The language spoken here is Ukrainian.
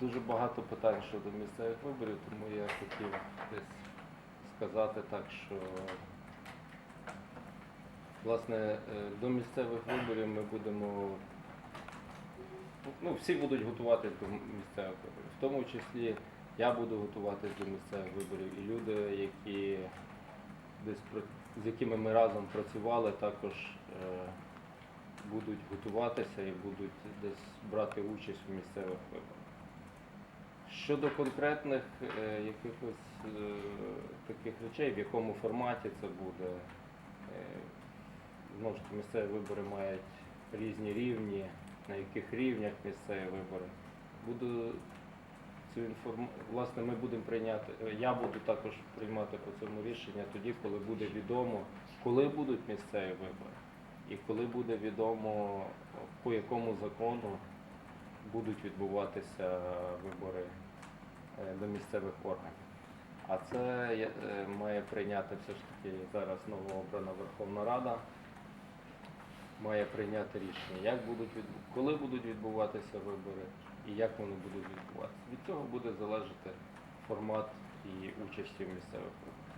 дуже багато питань щодо місцевих виборів, тому я хотів десь сказати так, що власне е, до місцевих виборів ми будемо. Ну, всі будуть готуватись до місцевих виборів. В тому числі я буду готуватись до місцевих виборів, і люди, які десь з якими ми разом працювали, також е, будуть готуватися і будуть десь брати участь у місцевих виборах. Щодо конкретних е, якихось е, таких речей, в якому форматі це буде, е, знову ж таки, місцеві вибори мають різні рівні, на яких рівнях місцеві вибори. Буду цю інформ... Власне, ми будемо прийняти, е, я буду також приймати по цьому рішення тоді, коли буде відомо, коли будуть місцеві вибори, і коли буде відомо, по якому закону будуть відбуватися вибори до місцевих органів. А це е, має прийняти все ж таки зараз новообрана Верховна Рада. Має прийняти рішення, як будуть коли будуть відбуватися вибори і як вони будуть відбуватися. Від цього буде залежати формат і участі в місцевих виборах.